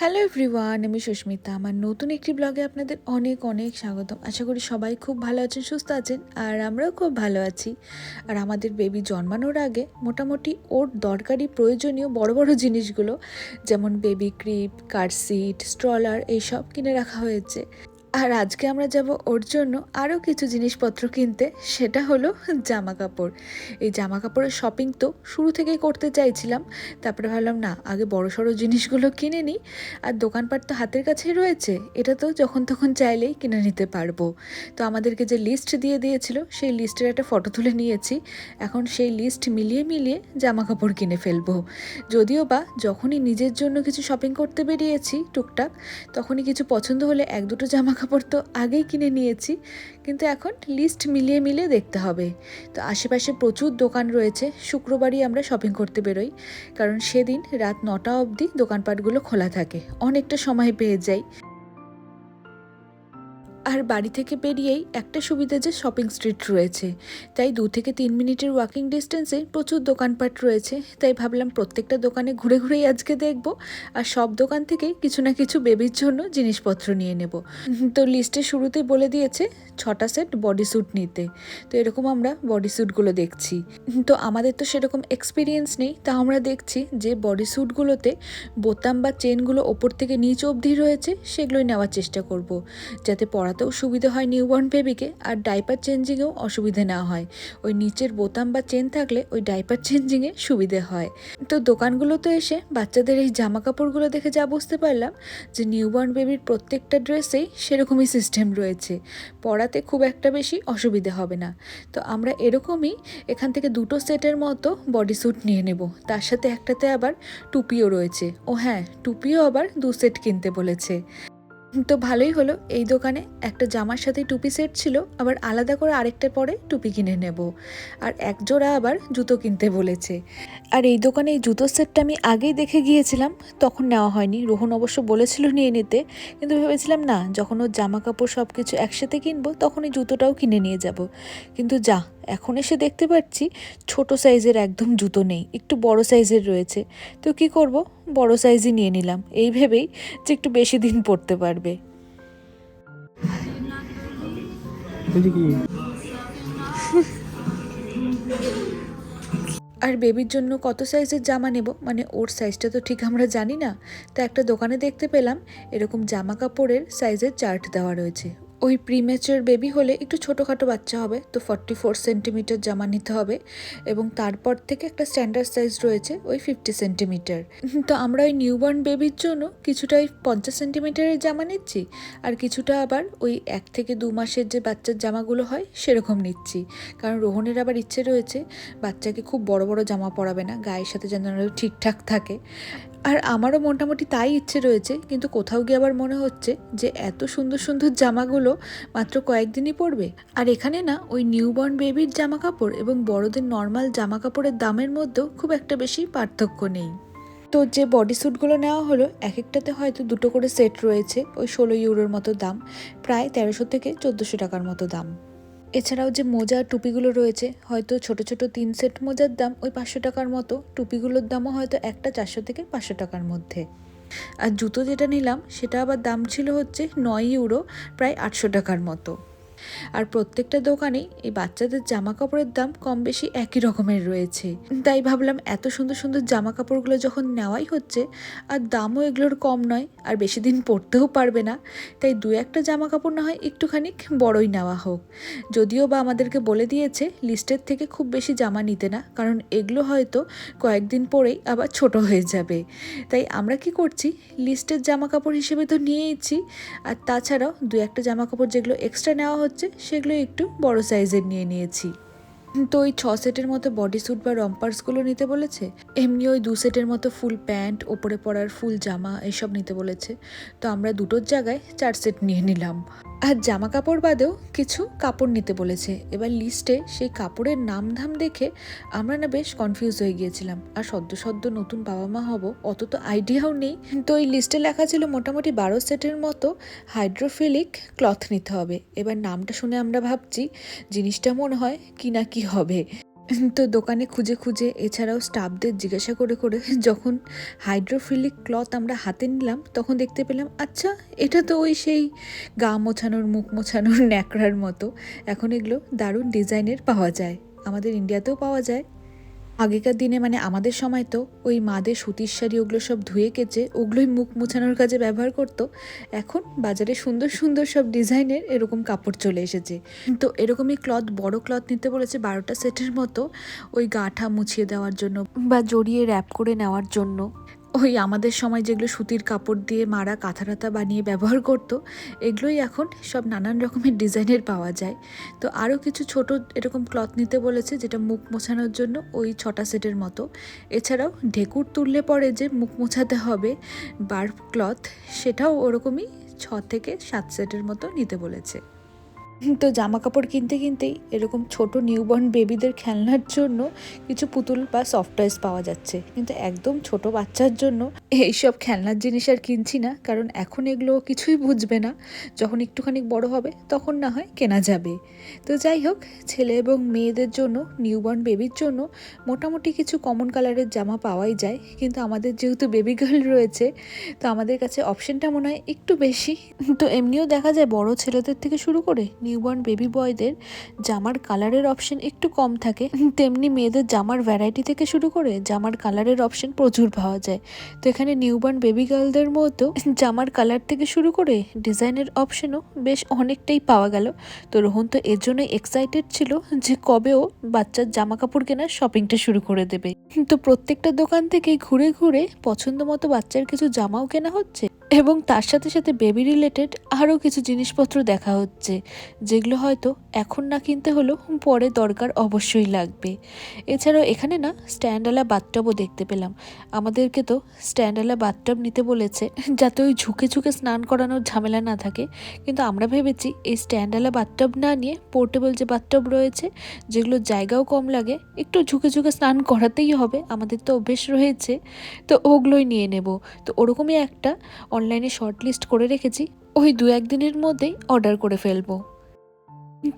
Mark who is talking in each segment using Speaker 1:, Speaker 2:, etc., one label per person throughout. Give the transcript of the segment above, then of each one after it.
Speaker 1: Hello everyone আমি সুস্মিতা। আমার নতুন একটি ব্লগে আপনাদের অনেক অনেক স্বাগতম। আশা করি সবাই খুব ভালো আছেন, সুস্থ আছেন, আর আমরাও খুব ভালো আছি। আর আমাদের বেবি জন্মানোর আগে মোটামুটি ওর দরকারি প্রয়োজনীয় বড় বড় জিনিসগুলো, যেমন baby crib car seat stroller এইসব কিনে রাখা হয়েছে। আর আজকে আমরা যাব ওর জন্য আরও কিছু জিনিসপত্র কিনতে, সেটা হলো জামা কাপড় এই জামা কাপড়ের শপিং তো শুরু থেকেই করতে চাইছিলাম, তারপরে ভাবলাম না, আগে বড় সড়ো জিনিসগুলো কিনে নিই। আর দোকানপাট তো হাতের কাছেই রয়েছে, এটা তো যখন তখন চাইলেই কিনে নিতে পারব। তো আমাদেরকে যে লিস্ট দিয়ে দিয়েছিল, সেই লিস্টের একটা ফটো তুলে নিয়েছি। এখন সেই লিস্ট মিলিয়ে মিলিয়ে জামা কাপড় কিনে ফেলব। যদিও বা যখনই নিজের জন্য কিছু শপিং করতে বেরিয়েছি, টুকটাক, তখনই কিছু পছন্দ হলে এক দুটো জামা কাপড় তো আগেই কিনে নিয়েছি, কিন্তু এখন লিস্ট মিলিয়ে মিলিয়ে দেখতে হবে। তো আশেপাশে প্রচুর দোকান রয়েছে, শুক্রবারই আমরা শপিং করতে বেরোই, কারণ সেদিন রাত নটা অবধি দোকানপাটগুলো খোলা থাকে, অনেকটা সময় পেয়ে যাই। আর বাড়ি থেকে বেরিয়েই একটা সুবিধা যে শপিং স্ট্রিট রয়েছে। তাই দু থেকে তিন মিনিটের ওয়াকিং ডিস্টেন্সে প্রচুর দোকানপাট রয়েছে। তাই ভাবলাম প্রত্যেকটা দোকানে ঘুরে ঘুরেই আজকে দেখব। আর সব দোকান থেকেই কিছু না কিছু বেবির জন্য জিনিসপত্র নিয়ে নেব। তো লিস্টের শুরুতেই বলে দিয়েছে, ছটা সেট বডি স্যুট নিতে। তো এরকম আমরা বডি স্যুটগুলো দেখছি। তো আমাদের তো সেরকম এক্সপিরিয়েন্স নেই। তা আমরা দেখছি যে বডি স্যুটগুলোতে বোতাম বা চেনগুলো ওপর থেকে নিচ অবধি রয়েছে, সেগুলোই নেওয়ার চেষ্টা করব। যাতে পড়াতেও সুবিধে হয় নিউবর্ন বেবিকে আর ডাইপার চেঞ্জিংয়েও অসুবিধে না হয়। ওই নিচের বোতাম বা চেন থাকলে ওই ডাইপার চেঞ্জিংয়ে সুবিধে হয়। তো দোকানগুলোতে এসে বাচ্চাদের এই জামা কাপড়গুলো দেখে যা বুঝতে পারলাম যে নিউবর্ন বেবির প্রত্যেকটা ড্রেসেই সেরকমই সিস্টেম রয়েছে। পড়াতে খুব একটা বেশি অসুবিধে হবে না। তো আমরা এরকমই এখান থেকে দুটো সেটের মতো বডি স্যুট নিয়ে নেব। তার সাথে একটাতে আবার টুপিও রয়েছে। ও হ্যাঁ টুপিও আবার দু সেট কিনতে বলেছে। তো ভালোই হলো, এই দোকানে একটা জামার সাথে টুপি সেট ছিল, আবার আলাদা করে আরেকটা পরে টুপি কিনে নেব। আর এক জোড়া আবার জুতো কিনতে বলেছে। আর এই দোকানে এই জুতোর সেটটা আমি আগেই দেখে গিয়েছিলাম, তখন নেওয়া হয়নি। রোহন অবশ্য বলেছিল নিয়ে নিতে, কিন্তু ভেবেছিলাম না, যখন ওর জামা কাপড় সব কিছু একসাথে কিনবো, তখন এই জুতোটাও কিনে নিয়ে যাব। কিন্তু যা এখন এসে দেখতে পাচ্ছি ছোট সাইজের একদম জুতো নেই একটু বড় সাইজের রয়েছে। তো কি করব? বড় সাইজই নিয়ে নিলাম। এই ভেবেই যে একটু বেশি দিন পরতে পারবে। আর বেবির জন্য কত সাইজের জামা নেব? মানে ওর সাইজটা তো ঠিক আমরা জানি না। তো একটা দোকানে দেখতে পেলাম এরকম জামা কাপড়ের সাইজের চার্ট দেওয়া রয়েছে। ওই প্রিমেচার বেবি হলে একটু ছোটোখাটো বাচ্চা হবে, তো ফর্টি ফোর সেন্টিমিটার জামা নিতে হবে এবং তারপর থেকে একটা স্ট্যান্ডার্ড সাইজ রয়েছে ওই ফিফটি সেন্টিমিটার তো আমরা ওই নিউবর্ন বেবির জন্য কিছুটা ওই পঞ্চাশ সেন্টিমিটারের জামা নিচ্ছি আর কিছুটা আবার ওই এক থেকে দু মাসের যে বাচ্চার জামাগুলো হয় সেরকম নিচ্ছি। কারণ রোহনের আবার ইচ্ছে রয়েছে বাচ্চাকে খুব বড় বড় জামা পরাবে না, গায়ের সাথে যেন ঠিকঠাক থাকে। আর আমারও মোটামুটি তাই ইচ্ছে রয়েছে, কিন্তু কোথাও গিয়ে আবার মনে হচ্ছে যে এত সুন্দর সুন্দর জামাগুলো মাত্র কয়েকদিনই পরবে। আর এখানে না, ওই নিউবর্ন বেবির জামা কাপড় এবং বড়দের নর্মাল জামা কাপড়ের দামের মধ্যেও খুব একটা বেশি পার্থক্য নেই। তো যে বডি স্যুটগুলো নেওয়া হলো এক একটাতে হয়তো দুটো করে সেট রয়েছে, ওই ষোলো ইউরোর মতো দাম, প্রায় তেরোশো থেকে চোদ্দোশো টাকার মতো দাম। এছাড়াও যে মোজা টুপিগুলো রয়েছে, হয়তো ছোট ছোট তিন সেট মোজার দাম ওই পাঁচশো টাকার মতো। টুপিগুলোর দামও হয়তো একটা চারশো থেকে পাঁচশো টাকার মধ্যে। আর জুতো যেটা নিলাম, সেটা আবার দাম ছিল হচ্ছে নয় ইউরো, প্রায় আটশো টাকার মতো। আর প্রত্যেকটা দোকানে এই বাচ্চাদের জামা কাপড়ের দাম কম বেশি একই রকমের রয়েছে। তাই ভাবলাম এত সুন্দর সুন্দর জামা কাপড়গুলো যখন নেওয়াই হচ্ছে, আর দামও এগুলোর কম নয়, আর বেশি দিন পরতেও পারবে না। তাই দু একটা জামা কাপড় না হয় একটুখানি বড়ই নেওয়া হোক। যদিও বা আমাদেরকে বলে দিয়েছে, লিস্টের থেকে খুব বেশি জামা নিতে না, কারণ এগুলো হয়তো কয়েকদিন পরেই আবার ছোট হয়ে যাবে। তাই আমরা কি করছি, লিস্টের জামা কাপড় হিসেবে তো নিয়েইছি, আর তাছাড়াও দু একটা জামা কাপড় যেগুলো এক্সট্রা নেওয়া হচ্ছে সেগুলো একটু বড় সাইজের নিয়ে নিয়েছি। তো ওই ছ সেটের মতো বডি স্যুট বা রম্পার্সগুলো নিতে বলেছে? এমনি ওই দু সেটের মতো ফুল প্যান্ট ওপরে পরার ফুল জামা, এসব নিতে বলেছে। তো আমরা দুটোর জায়গায় চার সেট নিয়ে নিলাম। আর জামা কাপড় বাদেও কিছু কাপড় নিতে বলেছে। এবার লিস্টে সেই কাপড়ের নাম ধাম দেখে আমরা না বেশ কনফিউজ হয়ে গিয়েছিলাম। আর সদ্য সদ্য নতুন বাবা মা হব, অত তো আইডিয়াও নেই। তো এই লিস্টে লেখা ছিল মোটামুটি বারো সেটের মতো হাইড্রোফিলিক ক্লথ নিতে হবে। এবার নামটা শুনে আমরা ভাবছি, জিনিসটা মনে হয় কি না কি হবে। তো দোকানে খুঁজে খুঁজে এছাড়াও স্টাফদের জিজ্ঞাসা করে করে যখন হাইড্রোফিলিক ক্লথ আমরা হাতে নিলাম, তখন দেখতে পেলাম আচ্ছা এটা তো ওই সেই গা মোছানোর, মুখ মোছানোর ন্যাকড়ার মতো। এখন এগুলো দারুণ ডিজাইনের পাওয়া যায়। আমাদের ইন্ডিয়াতেও পাওয়া যায়। আগেকার দিনে মানে আমাদের সময় তো ওই মাদের সুতির শাড়ি ওগুলো সব ধুয়ে কেচে ওগুলোই মুখ মুছানোর কাজে ব্যবহার করতো। এখন বাজারে সুন্দর সুন্দর সব ডিজাইনের এরকম কাপড় চলে এসেছে। তো এরকমই ক্লথ, বড় ক্লথ নিতে বলেছে বারোটা সেটের মতো ওই গাঁঠা মুছিয়ে দেওয়ার জন্য বা জড়িয়ে র্যাপ করে নেওয়ার জন্য। ওই আমাদের সময় যেগুলো সুতির কাপড় দিয়ে মারা কাঁথা টাথা বানিয়ে ব্যবহার করতো, এগুলোই এখন সব নানান রকমের ডিজাইনের পাওয়া যায়। তো আরও কিছু ছোট এরকম ক্লথ নিতে বলেছে যেটা মুখ মোছানোর জন্য ওই ছটা সেটের মতো। এছাড়াও ঢেকুর তুললে পরে যে মুখ মোছাতে হবে বার ক্লথ, সেটাও ওরকমই ছ থেকে সাত সেটের মতো নিতে বলেছে। তো জামা কাপড় কিনতে কিনতেই এরকম ছোট নিউবর্ন বেবিদের খেলনার জন্য কিছু পুতুল বা সফট টয়েস পাওয়া যাচ্ছে। কিন্তু একদম ছোট বাচ্চার জন্য এইসব খেলনার জিনিস আর কিনছি না, কারণ এখন এগুলো কিছুই বুঝবে না। যখন একটুখানি বড় হবে, তখন না হয় কেনা যাবে। তো যাই হোক, ছেলে এবং মেয়েদের জন্য নিউবর্ন বেবির জন্য মোটামুটি কিছু কমন কালারের জামা পাওয়াই যায়। কিন্তু আমাদের যেহেতু বেবি গার্ল রয়েছে, তো আমাদের কাছে অপশনটা মনে হয় একটু বেশি। তো এমনিও দেখা যায় বড় ছেলেদের থেকে শুরু করে নিউবর্ন বেবি বয়দের জামার কালারের অপশন একটু কম থাকে। তেমনি মেয়েদের জামার ভ্যারাইটি থেকে শুরু করে জামার কালারের অপশন প্রচুর পাওয়া যায়। তো এখানে নিউবর্ন বেবি গার্লদের মতো জামার কালার থেকে শুরু করে ডিজাইনের অপশনও বেশ অনেকটাই পাওয়া গেল। তো রোহন তো এর জন্য এক্সাইটেড ছিল যে কবেও বাচ্চার জামা কাপড় কেনার শপিংটা শুরু করে দেবে। তো প্রত্যেকটা দোকান থেকে ঘুরে ঘুরে পছন্দ মতো বাচ্চার কিছু জামাও কেনা হচ্ছে। এবং তার সাথে সাথে বেবি রিলেটেড আরও কিছু জিনিসপত্র দেখা হচ্ছে, যেগুলো হয়তো এখন না কিনতে হলেও পরে দরকার অবশ্যই লাগবে। এছাড়াও এখানে না স্ট্যান্ডওয়ালা বাথটবও দেখতে পেলাম। আমাদেরকে তো স্ট্যান্ডওয়ালা বাথটব নিতে বলেছে, যাতে ওই ঝুঁকে ঝুঁকে স্নান করানোর ঝামেলা না থাকে। কিন্তু আমরা ভেবেছি এই স্ট্যান্ডওয়ালা বাথটব না নিয়ে পোর্টেবল যে বাথটব রয়েছে যেগুলো জায়গাও কম লাগে, একটু ঝুঁকে ঝুঁকে স্নান করাতেই হবে, আমাদের তো অভ্যেস রয়েছে, তো ওগুলোই নিয়ে নেব। তো ওরকমই একটা অনলাইনে শর্ট লিস্ট করে রেখেছি ওই দু একদিনের মধ্যেই অর্ডার করে ফেলব।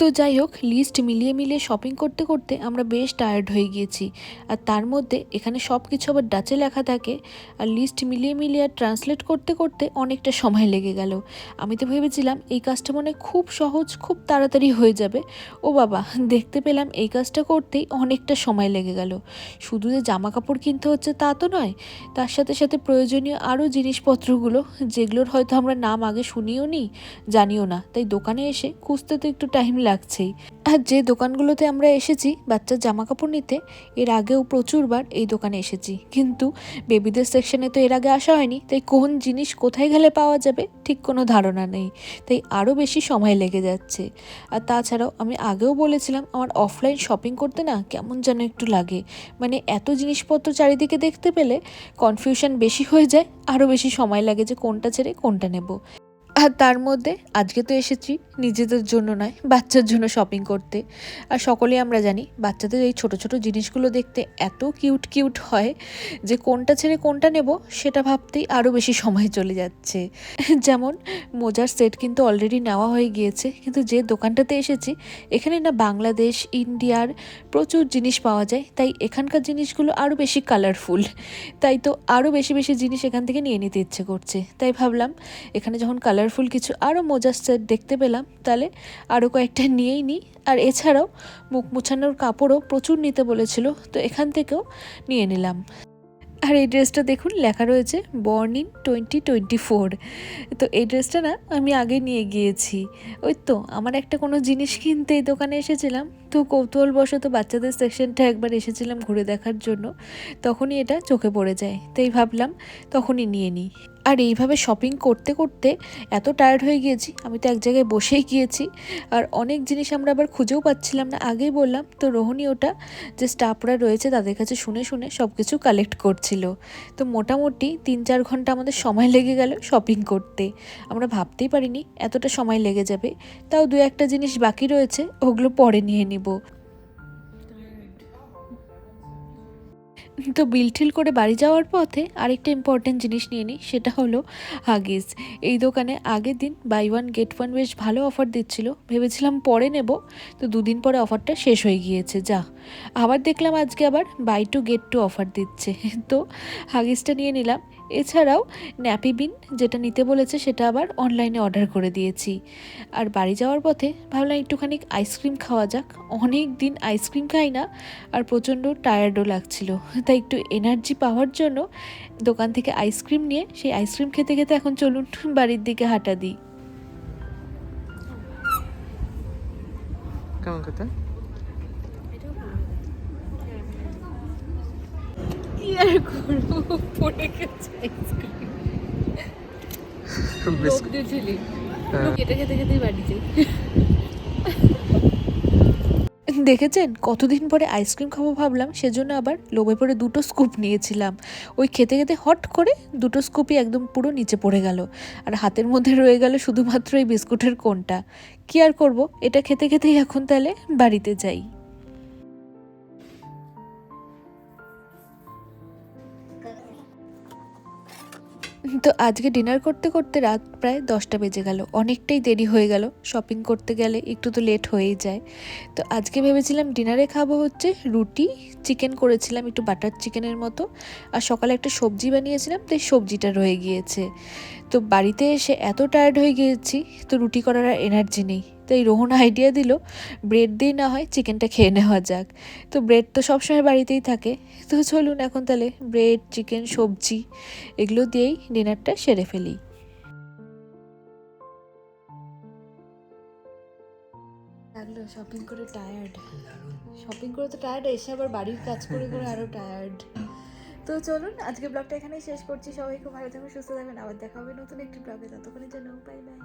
Speaker 1: তো যাই হোক লিস্ট মিলিয়ে মিলিয়ে শপিং করতে করতে আমরা বেশ টায়ার্ড হয়ে গিয়েছি। আর তার মধ্যে এখানে সব কিছু আবার ডাচে লেখা থাকে। আর লিস্ট মিলিয়ে মিলিয়ে আর ট্রান্সলেট করতে করতে অনেকটা সময় লেগে গেল। আমি তো ভেবেছিলাম এই কাজটা মনে খুব সহজ, খুব তাড়াতাড়ি হয়ে যাবে। ও বাবা, দেখতে পেলাম এই কাজটা করতেই অনেকটা সময় লেগে গেল। শুধু যে জামা কাপড় কিনতে হচ্ছে তা তো নয়, তার সাথে সাথে প্রয়োজনীয় আরও জিনিসপত্রগুলো, যেগুলোর হয়তো আমরা নাম আগে শুনিও নি জানিও না। তাই দোকানে এসে খুঁজতে তো একটু টাইম লাগছেই। আর যে দোকানগুলোতে আমরা এসেছি বাচ্চার জামা কাপড় নিতে, এর আগেও প্রচুরবার এই দোকানে এসেছি। কিন্তু বেবিদের সেকশনে তো এর আগে আসা হয়নি, তাই কোন জিনিস কোথায় গেলে পাওয়া যাবে ঠিক কোনো ধারণা নেই, তাই আরও বেশি সময় লেগে যাচ্ছে। আর তাছাড়াও আমি আগেও বলেছিলাম, আমার অফলাইন শপিং করতে না কেমন যেন একটু লাগে। মানে এত জিনিসপত্র চারিদিকে দেখতে পেলে কনফিউশন বেশি হয়ে যায়, আরও বেশি সময় লাগে যে কোনটা ছেড়ে কোনটা নেব। আর তার মধ্যে আজকে তো এসেছি নিজেদের জন্য নয়, বাচ্চার জন্য শপিং করতে। আর সকলেই আমরা জানি বাচ্চাদের এই ছোট ছোট জিনিসগুলো দেখতে এত কিউট কিউট হয় যে কোনটা ছেড়ে কোনটা নেব সেটা ভাবতেই আরও বেশি সময় চলে যাচ্ছে। যেমন মোজার সেট কিন্তু অলরেডি নেওয়া হয়ে গিয়েছে, কিন্তু যে দোকানটাতে এসেছি এখানে না বাংলাদেশ, ইন্ডিয়ার প্রচুর জিনিস পাওয়া যায়, তাই এখানকার জিনিসগুলো আরও বেশি কালারফুল তাই তো আরও বেশি বেশি জিনিস এখান থেকে নিয়ে নিতে ইচ্ছে করছে। তাই ভাবলাম এখানে যখন কালারফুল কিছু আরও মোজার সেট দেখতে পেলাম। তাহলে আরও কয়েকটা নিয়েই নিই আর এছাড়াও মুখ মুছানোর কাপড়ও প্রচুর নিতে বলেছিল, তো এখান থেকেও নিয়ে নিলাম। আর এই ড্রেসটা দেখুন, লেখা রয়েছে born in twenty twenty four তো এই ড্রেসটা না আমি আগে নিয়ে গিয়েছি। ওই তো, আমার একটা কোনো জিনিস কিনতে এই দোকানে এসেছিলাম তো কৌতূহলবশত বাচ্চাদের সেকশনটা একবার এসেছিলাম ঘুরে দেখার জন্য, তখনই এটা চোখে পড়ে যায়। তাই ভাবলাম তখনই নিয়ে নিই। আর এইভাবে শপিং করতে করতে এত টায়ার্ড হয়ে গিয়েছি, আমি তো এক জায়গায় বসেই গিয়েছি। আর অনেক জিনিস আমরা আবার খুঁজেও পাচ্ছিলাম না। আগেই বললাম, তো রোহনই ওটা যে স্টাফরা রয়েছে তাদের কাছে শুনে শুনে সব কিছু কালেক্ট করছিল। তো মোটামুটি তিন চার ঘণ্টা আমাদের সময় লেগে গেল শপিং করতে। আমরা ভাবতেই পারিনি এতটা সময় লেগে যাবে। তাও দু একটা জিনিস বাকি রয়েছে, ওগুলো পরে নিয়ে নিব তো বিল ঠিল করে বাড়ি যাওয়ার পথে আরেকটা ইম্পর্টেন্ট জিনিস নিয়ে নিই, সেটা হলো হাগিস এই দোকানে আগের দিন বাই ওয়ান গেট ওয়ান বেশ ভালো অফার দিচ্ছিল। ভেবেছিলাম পরে নেব, তো দুদিন পরে অফারটা শেষ হয়ে গিয়েছে, যা। আবার দেখলাম আজকে আবার buy two get two offer দিচ্ছে। তো হাগিসটা নিয়ে নিলাম। এছাড়াও ন্যাপি বিন যেটা নিতে বলেছে, সেটা আবার অনলাইনে অর্ডার করে দিয়েছি। আর বাড়ি যাওয়ার পথে ভাবলাম একটুখানি আইসক্রিম খাওয়া যাক। অনেক দিন আইসক্রিম খাই না, আর প্রচণ্ড টায়ার্ডও লাগছিল। তাই একটু এনার্জি পাওয়ার জন্য দোকান থেকে আইসক্রিম নিয়ে সেই আইসক্রিম খেতে খেতে এখন চলুন বাড়ির দিকে হাঁটা দিই।
Speaker 2: কেমন খেতে
Speaker 1: আর করব? পড়ে গেছে আইসক্রিম
Speaker 2: বেশ।
Speaker 1: দিয়েছিলি
Speaker 2: হ্যাঁ।
Speaker 1: খেতে খেতে খেতেই বাড়ি যাই। দেখেছেন? কতদিন পরে আইসক্রিম খাব ভাবলাম, সেজন্য আবার লোভে পড়ে দুটো স্কুপ নিয়েছিলাম। ওই খেতে খেতে হট করে দুটো স্কুপই একদম পুরো নিচে পড়ে গেল। আর হাতের মধ্যে রয়ে গেল শুধুমাত্র এই বিস্কুটের কোনটা। কি আর করব? এটা খেতে খেতেই এখন তাহলে বাড়িতে যাই। তো আজকে ডিনার করতে করতে রাত প্রায় দশটা বেজে গেল। অনেকটাই দেরি হয়ে গেল। শপিং করতে গেলে একটু তো লেট হয়েই যায়। তো আজকে ভেবেছিলাম ডিনারে খাব হচ্ছে রুটি, চিকেন করেছিলাম একটু বাটার চিকেনের মতো। আর সকালে একটা সবজি বানিয়েছিলাম, তাই সবজিটা রয়ে গিয়েছে। তো বাড়িতে এসে এত টায়ার্ড হয়ে গিয়েছি, তো রুটি করার আর এনার্জি নেই। তাই রোহন আইডিয়া দিল ব্রেড দিয়ে না হয় চিকেনটা খেয়ে নেওয়া যাক। তো ব্রেড তো সবসময় বাড়িতেই থাকে। তো চলুন এখন তাহলে ব্রেড চিকেন সবজি এগুলো দিয়েই ডিনারটা সেরে ফেলি। লাগল শপিং করে টায়ার্ড শপিং করে তো টায়ার্ড এসে আবার বাড়ির কাজ করে করে আরও টায়ার্ড তো চলুন, আজকে ব্লগটা এখানেই শেষ করছি। সবাই খুব ভালো থাকবেন সুস্থ থাকবেন আবার দেখা হবে নতুন একটি ব্লগে ততক্ষণের জন্য বাই বাই